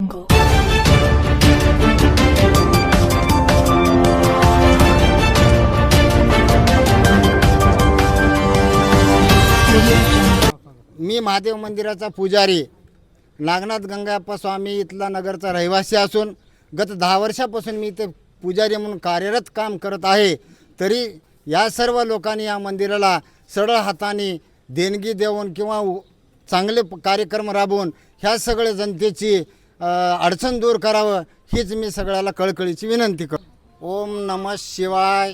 मी महादेव मंदिराचा पुजारी. नागनाथ गंगाप्पा स्वामी इथला नगरचा रहिवासी असून गत दहा वर्षापासून मी इथे पुजारी म्हणून कार्यरत काम करत आहे. तरी या सर्व लोकांनी या मंदिराला सरळ हाताने देणगी देऊन किंवा चांगले कार्यक्रम राबवून ह्या सगळ्या जनतेची अडचण दूर करावं हीच मी सगळ्याला कळकळीची विनंती करतो. ओम नम शिवाय.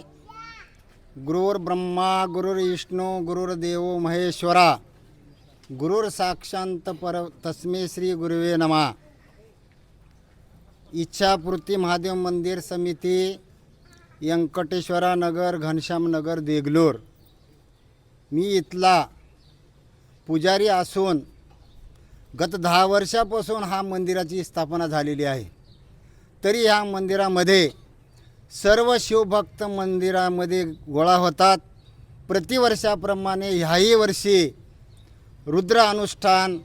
गुरुर ब्रह्मा गुरुर विष्णू गुरुर्देव महेश्वरा. गुरुर साक्षांत पर तस्मे श्री गुरुवे नमा. इच्छापूर्ती महादेव मंदिर समिती व्यंकटेश्वरा नगर घनश्याम नगर देगलूर. मी इथला पुजारी असून गत दहा वर्षापासून हा मंदिराची स्थापना झालेली आहे. तरी ह्या मंदिरामध्ये सर्व शिवभक्त मंदिरामध्ये गोळा होतात. प्रतिवर्षाप्रमाणे ह्याही वर्षी रुद्र अनुष्ठान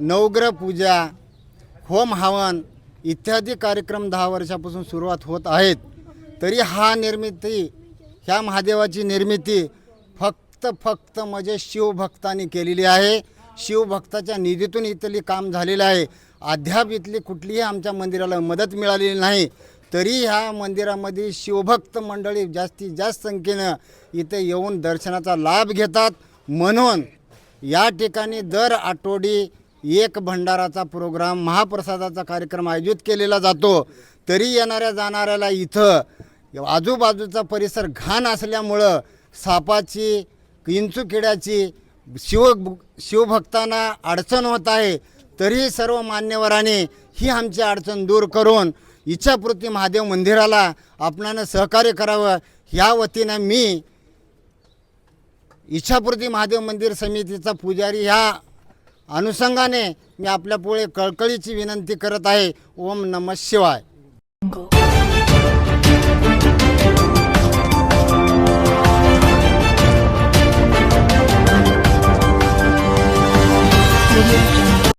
नवग्रह पूजा होम हवन इत्यादी कार्यक्रम दहा वर्षापासून सुरुवात होत आहेत. तरी हा निर्मिती ह्या महादेवाची निर्मिती फक्त फक्त म्हणजे शिवभक्तांनी केलेली आहे. शिवभक्ताच्या निधीतून इथली काम झालेलं आहे. अद्याप इथली कुठलीही आमच्या मंदिराला मदत मिळालेली नाही. तरी ह्या मंदिरामध्ये शिवभक्त मंडळी जास्तीत जास्त संख्येनं इथे येऊन दर्शनाचा लाभ घेतात. म्हणून या ठिकाणी दर आठवडी एक भंडाराचा प्रोग्राम महाप्रसादाचा कार्यक्रम आयोजित केलेला जातो. तरी येणाऱ्या जाणाऱ्याला इथं आजूबाजूचा परिसर घाण असल्यामुळं सापाची किंचुकिड्याची शिव शिवभक्तांना अडचण होत आहे तरी सर्व मान्यवरांनी ही आमची अडचण दूर करून इच्छापूर्ती महादेव मंदिराला आपणानं सहकार्य करावं. ह्या वतीनं मी इच्छापूर्ती महादेव मंदिर समितीचा पुजारी ह्या अनुषंगाने मी आपल्यापुढे कळकळीची विनंती करत आहे. ओम नम शिवाय.